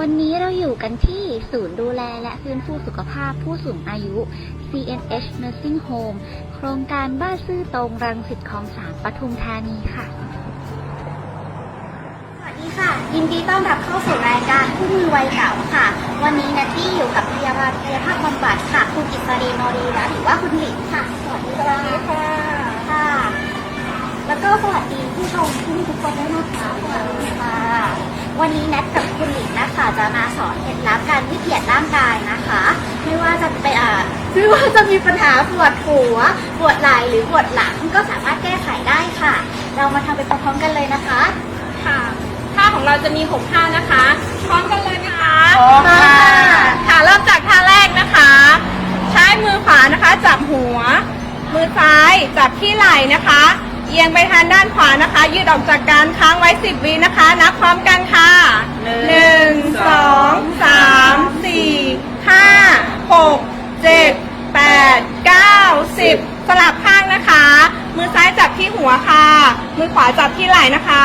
วันนี้เราอยู่กันที่ศูนย์ดูแลและฟื้นฟูสุขภาพผู้สูงอายุ CNH Nursing Home โครงการบ้านซื่อตรงรังสิตคลองสามปทุมธานีค่ะ สวัสดีค่ะ ยินดีต้อนรับเข้าสู่รายการคู่มือวัยเก่าค่ะ วันนี้นัตตี้อยู่กับพยาบาลกายภาพบำบัดค่ะ คุณอิสรีนอรีรัตน์หรือว่าคุณหลินค่ะ สวัสดีค่ะค่ะ แล้วก็สวัสดีผู้ชมที่นี่ทุกคนด้วยนะคะสวัสดีค่ะ วันนี้แนทกับคุณหลินนะคะจะมาสอนเคล็ดลับการยืดเหยียดร่างกายนะคะ ไม่ว่าจะเป็นอ่าไม่ว่าจะมีปัญหาปวดหัวปวดไหล่หรือปวดหลังก็สามารถแก้ไขได้ค่ะ เรามาทำไปพร้อมๆกันเลยนะคะค่ะท่าของเราจะมี6ท่านะคะ พร้อมกันเลยไหมคะพร้อมค่ะค่ะเริ่มจากท่าแรกนะคะ ใช้มือขวานะคะ จับหัว มือซ้ายจับที่ไหล่นะคะ เอียงไปทางด้านขวานะคะ ยืดออกจากการค้างไว้ 10วินะคะ นับพร้อมกันค่ะ 1 2 3 4 5 6 7 8 9 10 สลับข้างนะคะ มือซ้ายจับที่หัวค่ะ มือขวาจับที่ไหล่นะคะ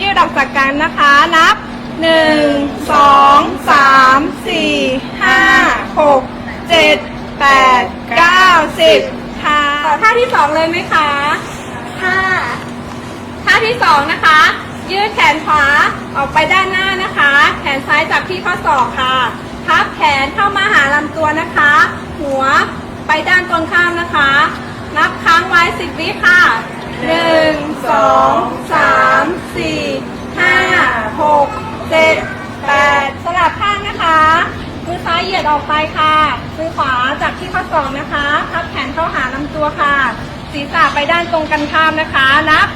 ยืดออกจากกันนะคะ นับ 1 2 3 4 5 6 7 8 9 10 ค่ะต่อท่าที่สองเลยไหมคะ ค่ะ ท่าที่สองนะคะ ยืดแขนขวาออกไปด้านหน้านะคะ แขนซ้ายจับที่ข้อศอกค่ะ พับแขนเข้ามาหาลำตัวนะคะ หัวไปด้านตรงข้ามนะคะ นับค้างไว้สิบวิค่ะหนึ่งสองสามสี่ห้าหกเจ็ดแปดสลับข้างนะคะมือซ้ายเหยียดออกไปค่ะมือขวาจับที่ข้อศอกนะคะ พับแขนเข้าหาลำตัวค่ะ ศีรษะไปด้านตรงกันข้ามนะคะ นับ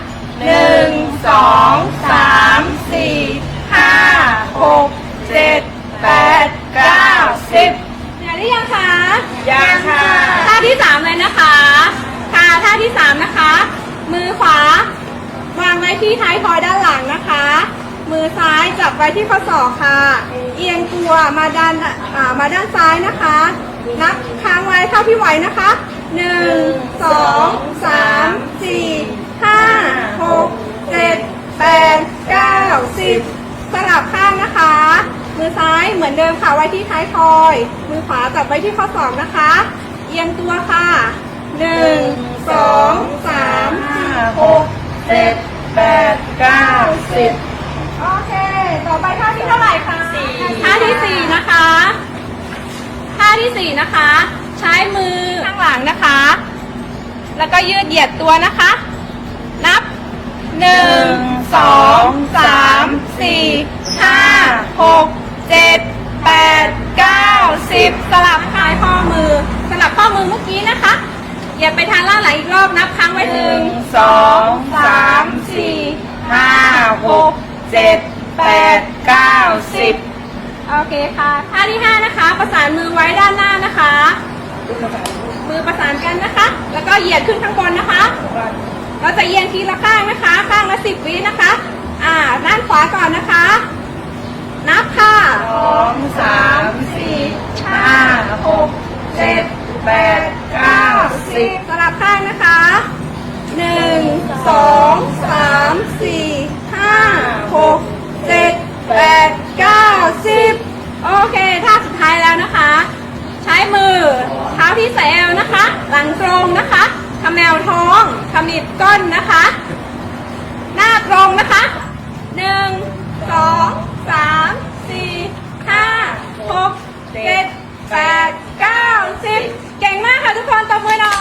หนึ่งสองสามสี่ห้าหกเจ็ดแปดเก้าสิบเหนื่อยหรือยังคะยังค่ะ ท่าที่สามเลยนะคะ ค่ะท่าที่สามนะคะ มือขวาวางไว้ที่ท้ายทอยด้านหลังนะคะ มือซ้ายจับไว้ที่ข้อศอกค่ะ เอียงตัวมาด้านอ่ามาด้านซ้ายนะคะ นับค้างไว้เท่าที่ไหวนะคะ หนึ่งสองสามสี่ห้าหกเจ็ดแปดเก้าสิบสลับข้างนะคะ มือซ้ายเหมือนเดิมค่ะไว้ที่ท้ายทอย มือขวาจับไว้ที่ข้อศอกนะคะ เอียงตัวค่ะหนึ่งสองสามสี่หกเจ็ดแปดเก้าสิบโอเค ต่อไปท่าที่เท่าไหร่คะท่าที่สี่นะคะ ท่าที่สี่นะคะ ใช้มือข้างหลังนะคะ แล้วก็ยืดเหยียดตัวนะคะ นับหนึ่งสองสามสี่ห้าหกเจ็ดแปดเก้าสิบสลับคลายข้อมือ สลับข้อมือเมื่อกี้นะคะ เหยียดไปทางล่างหลอีกรอบนับครั้งไว้หนึ่งสองสามสี่ห้าหกเจ็ดแปดเก้าสิบโอเคค่ะท่าที่ห้านะคะ ประสานมือไว้ด้านหน้านะคะ มือประสานกันนะคะ แล้วก็เหยียดขึ้นข้างบนนะคะ เราจะเอียงทีละข้างนะคะ ข้างละสิบวินะคะ อ่า ด้านขวาก่อนนะคะ นับค่ะสองสามสี่ห้าหกเจ็ดแปดเก้าสิบสลับข้างนะคะหนึ่งสองสามสี่ห้าหกเจ็ดแปดเก้าสิบโอเคท่าสุดท้ายแล้วนะคะ ใช้มือเท้าที่แสเอวนะคะ หลังตรงนะคะขมแมวท้องขมิบก้นนะคะ หน้าตรงนะคะหนึ่งสองสามสี่ห้าหกเจ็ดแปดเก้าสิบเก่งมากค่ะทุกคนตบมือหน่อย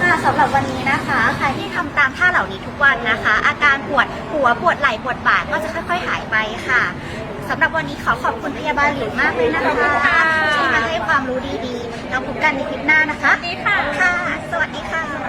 ค่ะสำหรับวันนี้นะคะ ใครที่ทำตามท่าเหล่านี้ทุกวันนะคะ อาการปวดหัวปวดไหล่ปวดบ่าก็จะค่อย ๆ หายไปค่ะสำหรับวันนี้ขอขอบคุณพยาบาลหลิวมากเลยนะคะขอบคุณค่ะที่มาให้ความรู้ดีๆ เราพบกันในคลิปหน้านะคะสดีค่ะ ค่ะ สวัสดีค่ะ